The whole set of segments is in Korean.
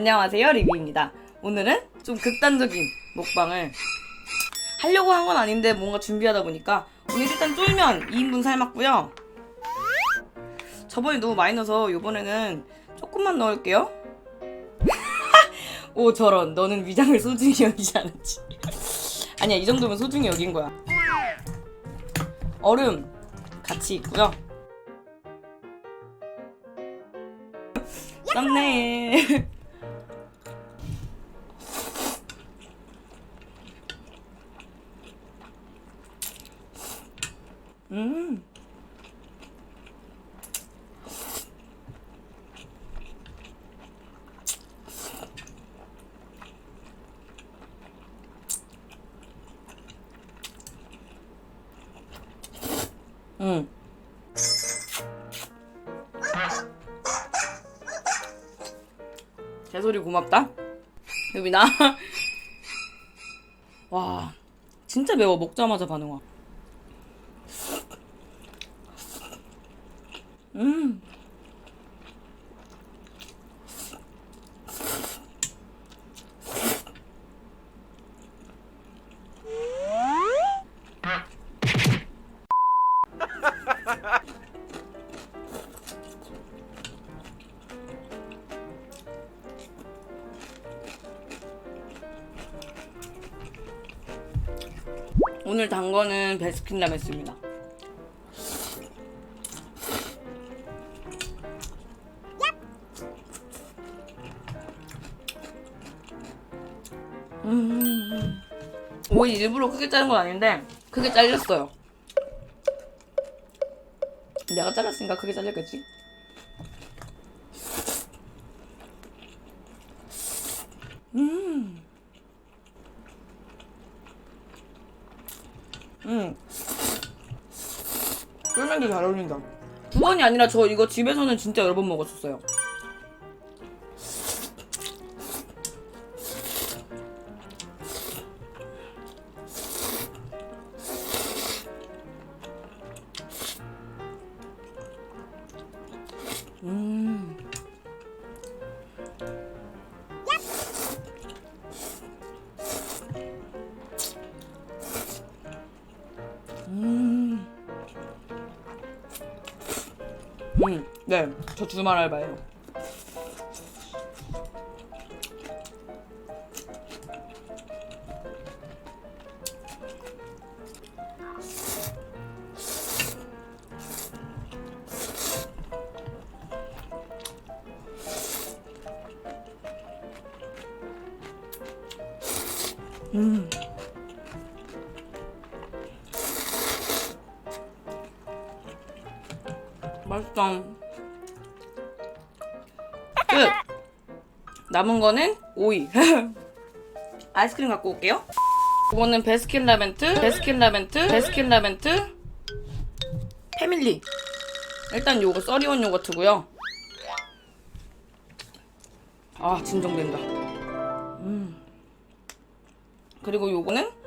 안녕하세요 리뷰입니다. 오늘은 좀 극단적인 먹방을 하려고 한 건 아닌데 뭔가 준비하다 보니까 오늘 일단 쫄면 2인분 삶았고요. 저번에 너무 많이 넣어서 이번에는 조금만 넣을게요. 오 저런. 너는 위장을 소중히 여기지 않았지. 아니야 이 정도면 소중히 여긴 거야. 얼음 같이 있고요. 썸네 음. 음. 개소리 고맙다. 유빈아. 와, 진짜 매워. 먹자마자 반응 와. 음. 오늘 단 거는 베스킨라빈스입니다. 음. 오이 일부러 크게 자른 건 아닌데 크게 잘렸어요. 내가 잘랐으니까 크게 잘렸겠지? 음. 음. 쫄면도 잘 어울린다. 두 번이 아니라 저 이거 집에서는 진짜 여러 번 먹었었어요. 음, 네, 저 주말 알바예요. 음. 맛있다. 끝. 남은 거는 오이. 아이스크림 갖고 올게요. 이거는 베스킨 라벤트, 베스킨 라벤트, 베스킨 라벤트 패밀리. 일단 요거 써리온 요거트고요. 아 진정된다. 음. 그리고 요거는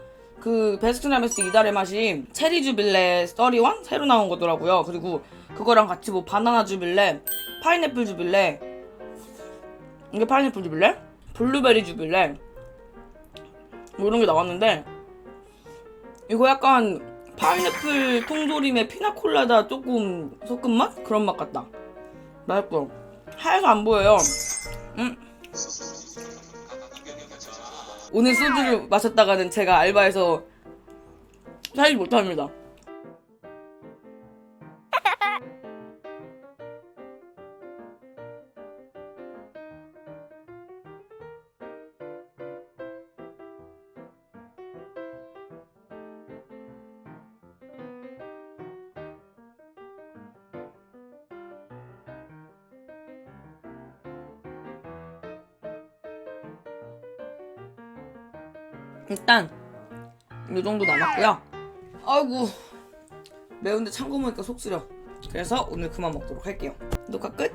그 베스킨라빈스 이달의 맛이 체리 주빌레 써리원 새로 나온 거더라고요. 그리고 그거랑 같이 뭐 바나나 주빌레, 파인애플 주빌레, 이게 파인애플 주빌레, 블루베리 주빌레 뭐 이런 게 나왔는데 이거 약간 파인애플 통조림에 피나콜라다 조금 섞은 맛 그런 맛 같다. 맛있고 하얘서 안 보여요. 음. 오늘 소주를 마셨다가는 제가 알바에서 살지 못합니다. 일단 이 정도 남았고요. 아이고 매운데 참고 먹으니까 속 쓰려. 그래서 오늘 그만 먹도록 할게요. 녹화 끝.